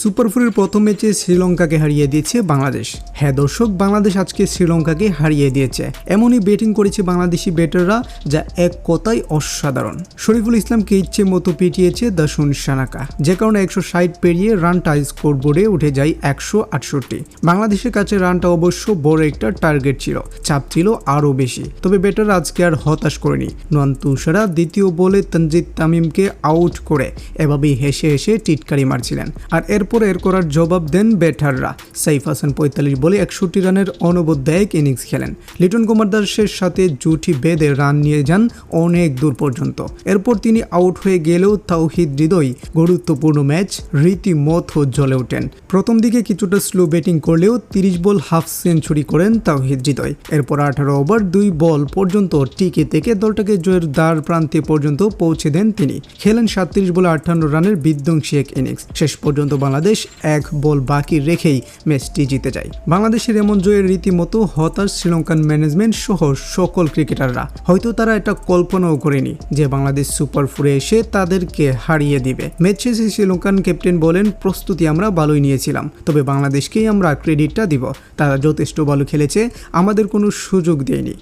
Super ফোরের প্রথম ম্যাচে শ্রীলঙ্কাকে হারিয়ে দিয়েছে বাংলাদেশ। হ্যাঁ দর্শক, বাংলাদেশ আজকে শ্রীলঙ্কাকে হারিয়ে দিয়েছে। এমনই ব্যাটিং করেছে বাংলাদেশি ব্যাটাররা যা এক কথাই অসাধারণ। শরীফুল ইসলামকে ইচ্ছে মতো পিটিয়েছে দাসুন সানাকা। যে কারণে একশো ষাট পেরিয়ে রানটা স্কোর বোর্ডে উঠে যায় একশো আটষট্টি। বাংলাদেশের কাছে রানটা অবশ্য বড় একটা টার্গেট ছিল। চাপ ছিল আরও বেশি। তবে ব্যাটার আজকে আর হতাশ করেনি। নোয়ান তুষারা দ্বিতীয় বলে তনজিদ তামিমকে আউট করে এভাবেই হেসে হেসে টিটকারি মারছিলেন। আর এরপর এর করার জবাব দেন ব্যাটাররা। সাইফ হাসান পঁয়তাল্লিশ বলে একষট্টি রানের অনবদ্যায়ক ইনিংস খেলেন। লিটন কুমার দাসের সাথে জুটি বেঁধে রান নিয়ে যান অনেক দূর পর্যন্ত। এরপর তিনি আউট হয়ে গেলেও তাওহিদ হৃদয়, গুরুত্বপূর্ণ ম্যাচ রীতিমতো জ্বলে ওঠেন। প্রথম দিকে কিছুটা স্লো ব্যাটিং করলেও তিরিশ বল হাফ সেঞ্চুরি করেন তাওহিদ হৃদয়। এরপর আঠারো ওভার দুই বল পর্যন্ত টিকে থেকে দলটাকে জয়ের দ্বার প্রান্তে পর্যন্ত পৌঁছে দেন তিনি। খেলেন সাতত্রিশ বলে আটান্ন রানের বিধ্বংসী এক ইনিংস। শেষ পর্যন্ত বাংলাদেশ এক বল বাকি রেখেই ম্যাচটি জিতে যায়। বাংলাদেশের এমন জয়ের রীতিমতো হতাশ শ্রীলঙ্কান ম্যানেজমেন্ট সহ সকল ক্রিকেটাররা। হয়তো তারা এটা কল্পনাও করেনি যে বাংলাদেশ সুপার ফোরে এসে তাদেরকে হারিয়ে দিবে। ম্যাচ শেষে শ্রীলঙ্কান ক্যাপ্টেন বলেন, প্রস্তুতি আমরা ভালোই নিয়েছিলাম, তবে বাংলাদেশকেই আমরা ক্রেডিটটা দিব। তারা যথেষ্ট ভালো খেলেছে, আমাদের কোনো সুযোগ দেয়নি।